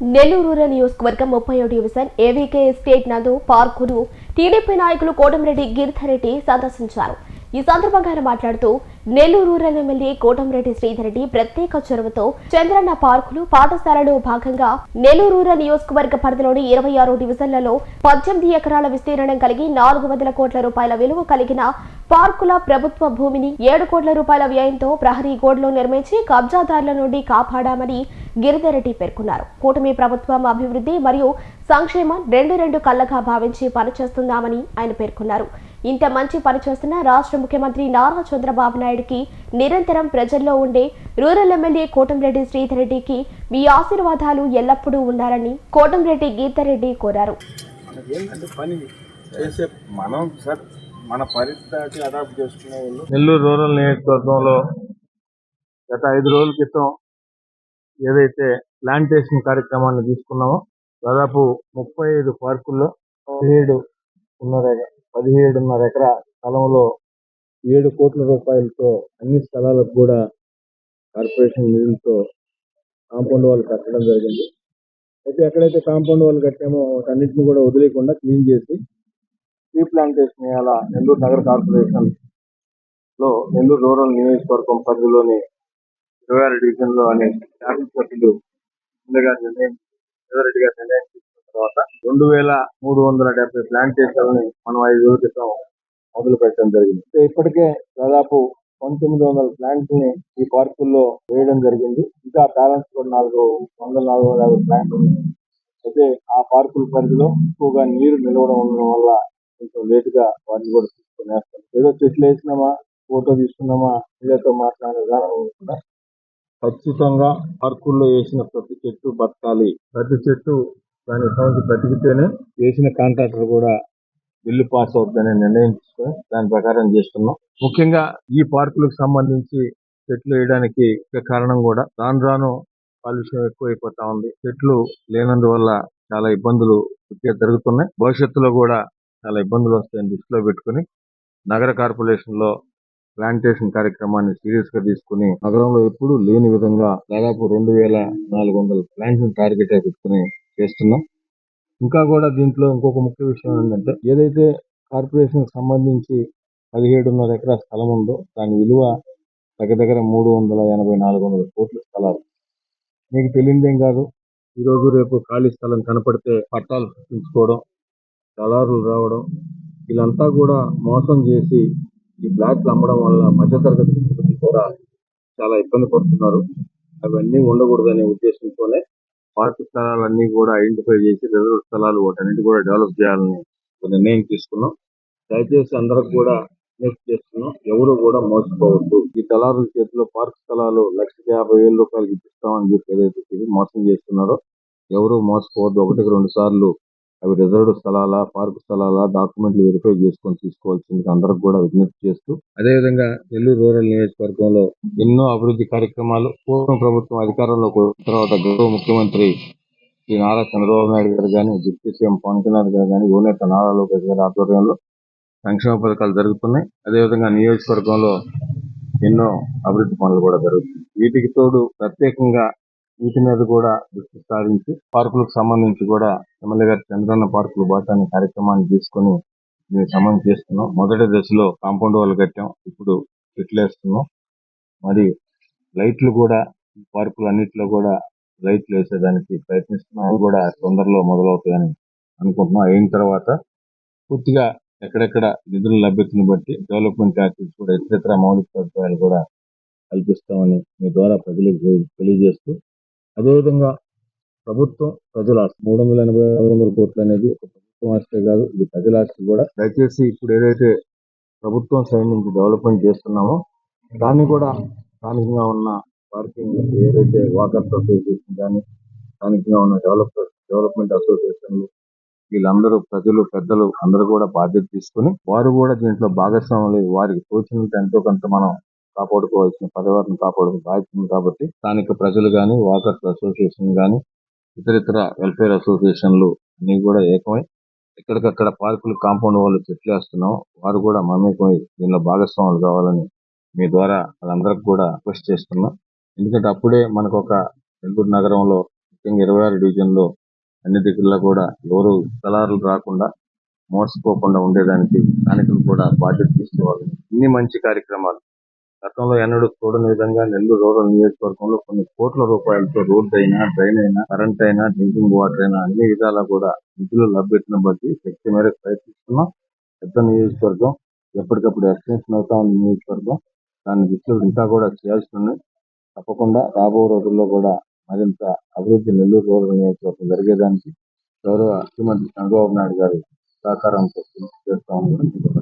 Nellore rural నియోజకవర్గం ముప్పై division ఏవీకే estate నందు పార్కును టీడీపీ నాయకులు కోటమిరెడ్డి గిరిధరెడ్డి సందర్శించారు. ఈ సందర్భంగా ఆయన మాట్లాడుతూ నెల్లూరు రూరల్ ఎమ్మెల్యే కోటమిరెడ్డి శ్రీధరెడ్డి ప్రత్యేక చొరవతో చంద్రన్న పార్కులు పాఠశాలలో భాగంగా నెల్లూరు రూరల్ నియోజకవర్గ పరిధిలోని ఇరవై ఆరు డివిజన్లలో పద్దెనిమిది ఎకరాల విస్తీర్ణం కలిగి నాలుగు వందల కోట్ల రూపాయల విలువ కలిగిన పార్కుల ప్రభుత్వ భూమిని ఏడు కోట్ల రూపాయల వ్యయంతో ప్రహరీ గోడలో నిర్మించి కబ్జాదారుల నుండి కాపాడామని గిరిధరెడ్డి పేర్కొన్నారు. కూటమి ప్రభుత్వం అభివృద్ధి మరియు సంక్షేమం రెండు రెండు కళ్ళగా భావించి పనిచేస్తున్నామని ఆయన పేర్కొన్నారు. ఇంత మంచి పని చేస్తున్న రాష్ట్ర ముఖ్యమంత్రి నారా చంద్రబాబు నాయుడుకి నిరంతరం ప్రజల్లో ఉండే రూరల్ ఎమ్మెల్యే కోటంరెడ్డి శ్రీధరెడ్డికి మీ ఆశీర్వాదాలు ఎల్లప్పుడూ ఉండాలని కోటంరెడ్డి గీతారెడ్డి కోరారు. సార్ మన పరిస్థితి అడాప్ట్ చేసుకునే వాళ్ళు. నెల్లూరు రూరల్ నియోజకవర్గంలో గత ఐదు రోజుల క్రితం ఏదైతే ప్లాంటేషన్ కార్యక్రమాన్ని తీసుకున్నామో దాదాపు ముప్పై ఐదు పార్కుల్లో పదిహేడు ఉన్నర పదిహేడున్నర ఎకరా స్థలంలో ఏడు కోట్ల రూపాయలతో అన్ని స్థలాలకు కూడా కార్పొరేషన్ నిధులతో కాంపౌండ్ వాళ్ళు కట్టడం జరిగింది. అయితే ఎక్కడైతే కాంపౌండ్ వాళ్ళు కట్టామో అన్నింటిని కూడా వదిలేకుండా క్లీన్ చేసి ట్రీ ప్లాంటేషన్ ఇవాళ నెల్లూరు నగర కార్పొరేషన్లో నెల్లూరు రూరల్ నియోజకవర్గం పరిధిలోని ఇరవై డివిజన్లో అనే శాసనసభ్యులు ముందుగా నిర్ణయం రెడ్డి గారు నిర్ణయం తీసుకున్న తర్వాత రెండు వేల మూడు వందల డెబ్బై ప్లాంటేషన్లని మనం ఐదు రోజుల క్రితం మొదలు పెట్టడం జరిగింది. ఇప్పటికే దాదాపు పంతొమ్మిది వందల ప్లాంట్ని ఈ పార్కుల్లో వేయడం జరిగింది. ఇంకా బ్యాలెన్స్ కూడా నాలుగు వందల నాలుగు వందల యాభై ప్లాంట్లు ఉన్నాయి. అయితే ఆ పార్కుల పరిధిలో ఎక్కువగా నీరు నిలవడం ఉండడం వల్ల కొంచెం లేట్గా వాటిని కూడా తీసుకొని వేస్తాం ఏదో చెట్లు వేసినామా ఫోటో తీసుకున్నామా వీళ్ళతో మాట్లాడే విధానం కూడా ఖచ్చితంగా పార్కుల్లో వేసిన ప్రతి చెట్టు బతకాలి. ప్రతి చెట్టు దాని సంవత్సరం బతికితేనే వేసిన కాంట్రాక్టర్ కూడా బిల్లు పాస్ అవుతుందని నిర్ణయం తీసుకొని దాని ప్రకారం చేస్తున్నాం. ముఖ్యంగా ఈ పార్కులకు సంబంధించి చెట్లు వేయడానికి కారణం కూడా రాను రాను కాలుష్యం ఎక్కువైపోతా ఉంది. చెట్లు లేనందువల్ల చాలా ఇబ్బందులు జరుగుతున్నాయి. భవిష్యత్తులో కూడా చాలా ఇబ్బందులు వస్తాయని దృష్టిలో పెట్టుకుని నగర కార్పొరేషన్లో ప్లాంటేషన్ కార్యక్రమాన్ని సీరియస్గా తీసుకుని నగరంలో ఎప్పుడూ లేని విధంగా దాదాపు రెండు వేల నాలుగు వందల ప్లాంట్స్ టార్గెట్ పెట్టుకుని చేస్తున్నాం. ఇంకా కూడా దీంట్లో ఇంకొక ముఖ్య విషయం ఏంటంటే ఏదైతే కార్పొరేషన్ సంబంధించి పదిహేడున్నర ఎకరాల స్థలం ఉందో దాని విలువ దగ్గర దగ్గర మూడు వందల ఎనభై నాలుగు వందల కోట్ల స్థలాలు. మీకు తెలియదేం కాదు ఈరోజు రేపు ఖాళీ స్థలం కనపడితే పట్టాలు సృష్టించుకోవడం దళారులు రావడం వీళ్ళంతా కూడా మోసం చేసి ఈ బ్లాక్లు అమ్మడం వల్ల మధ్యతరగతి కుటుంబం కూడా చాలా ఇబ్బంది పడుతున్నారు. అవన్నీ ఉండకూడదనే ఉద్దేశంతోనే పార్క్ స్థలాలన్నీ కూడా ఐడెంటిఫై చేసి రిజర్వ్ స్థలాలు వాటన్నిటి కూడా డెవలప్ చేయాలని నిర్ణయం తీసుకున్నాం. దయచేసి అందరికి కూడా విజ్ఞప్తి చేస్తున్నాం. ఎవరు కూడా మోసపోవద్దు. ఈ దళారుల చేతిలో పార్క్ స్థలాలు లక్ష యాభై వేల రూపాయలకి ఇప్పిస్తామని చెప్పి ఏదైతే మోసం చేస్తున్నారో ఎవరు మోసపోవద్దు. ఒకటికి రెండు సార్లు అవి రిజర్వ్డ్ స్థలాల పార్క్ స్థలాల డాక్యుమెంట్లు వెరిఫై చేసుకొని తీసుకోవాల్సింది అందరికి కూడా విజ్ఞప్తి చేస్తూ అదేవిధంగా నెల్లూరు రూరల్ నియోజకవర్గంలో ఎన్నో అభివృద్ధి కార్యక్రమాలు పూర్వం ప్రభుత్వం అధికారంలోకి వచ్చిన తర్వాత గౌరవ ముఖ్యమంత్రి శ్రీ నారా చంద్రబాబు నాయుడు గారు కానీ డిప్యూటీ సీఎం పవన్ కళ్యాణ్ గారు కానీ యువనేత నారా లోకేష్ గారి ఆధ్వర్యంలో సంక్షేమ పథకాలు జరుగుతున్నాయి. అదేవిధంగా నియోజకవర్గంలో ఎన్నో అభివృద్ధి పనులు కూడా జరుగుతున్నాయి. వీటికి తోడు ప్రత్యేకంగా వీటి మీద కూడా దృష్టి సారించి పార్కులకు సంబంధించి కూడా ఎమ్మెల్యే గారి చంద్రన్న పార్కులు బాటాన్ని కార్యక్రమాన్ని తీసుకొని మేము సమం చేస్తున్నాం. మొదటి దశలో కాంపౌండ్ వాళ్ళు కట్టాం. ఇప్పుడు చెట్లు వేస్తున్నాం. మరి లైట్లు కూడా పార్కులు అన్నింటిలో కూడా లైట్లు వేసేదానికి ప్రయత్నిస్తున్నాం. అవి కూడా తొందరలో మొదలవుతాయని అనుకుంటున్నాం. అయిన తర్వాత పూర్తిగా ఎక్కడెక్కడ నిధుల లభ్యతను బట్టి డెవలప్మెంట్ యాక్టివిటీస్ కూడా ఇతర మౌలిక సదుపాయాలు కూడా కల్పిస్తామని మీ ద్వారా ప్రజలకు తెలియజేస్తూ అదేవిధంగా ప్రభుత్వం ప్రజల ఆస్తి మూడు వందల ఎనభై ఆరు వందల కోట్లు అనేది ఒక ప్రభుత్వం ఆస్తే కాదు ఇది ప్రజల ఆస్తి కూడా. దయచేసి ఇప్పుడు ఏదైతే ప్రభుత్వం సైడ్ నుంచి డెవలప్మెంట్ చేస్తున్నామో దాన్ని కూడా స్థానికంగా ఉన్న పార్కింగ్ ఏదైతే వాకర్స్ అసోసియేషన్ కానీ స్థానికంగా ఉన్న డెవలపర్ డెవలప్మెంట్ అసోసియేషన్లు వీళ్ళందరూ ప్రజలు పెద్దలు అందరూ కూడా బాధ్యత తీసుకుని వారు కూడా దీంట్లో భాగస్వాములు వారికి తోచినంత ఎంతో కొంత మనం కాపాడుకోవాల్సిన పర్యావరణం కాపాడుకునే బాధ్యత ఉంది కాబట్టి స్థానిక ప్రజలు కానీ వాకర్స్ అసోసియేషన్ కానీ ఇతర ఇతర వెల్ఫేర్ అసోసియేషన్లు అన్ని కూడా ఏకమై ఎక్కడికక్కడ పార్కులు కాంపౌండ్ వాళ్ళు చెట్లు వేస్తున్నాం. వారు కూడా మమేకమై దీనిలో భాగస్వాములు కావాలని మీ ద్వారా వాళ్ళందరికీ కూడా రిక్వెస్ట్ చేస్తున్నాం. ఎందుకంటే అప్పుడే మనకు ఒక నెల్లూరు నగరంలో ముఖ్యంగా ఇరవై ఆరు డివిజన్లో అన్ని దగ్గరలో కూడా ఎవరు దళారులు రాకుండా మోసపోకుండా ఉండేదానికి స్థానికులు కూడా బాధ్యత తీసుకోవాలి ఇన్ని మంచి కార్యక్రమాలు గతంలో ఎన్నడూ చూడని విధంగా నెల్లూరు రూరల్ నియోజకవర్గంలో కొన్ని కోట్ల రూపాయలతో రోడ్డు అయినా డ్రైన్ అయినా కరెంట్ అయినా డ్రింకింగ్ వాటర్ అయినా అన్ని విధాలా కూడా నిధులు లభ్యతను బట్టి శక్తి మేరకు ప్రయత్నిస్తున్నాం. పెద్ద నియోజకవర్గం ఎప్పటికప్పుడు ఎక్స్టెన్షన్ అవుతా ఉంది నియోజకవర్గం దాని దృష్టిలో ఇంకా కూడా చేయాల్సి ఉన్నాయి తప్పకుండా రాబో రోజుల్లో కూడా మరింత అభివృద్ధి నెల్లూరు రూరల్ నియోజకవర్గం జరిగేదానికి గౌరవ ముఖ్యమంత్రి చంద్రబాబు నాయుడు గారి సహకారంతో చేస్తామని చేస్తా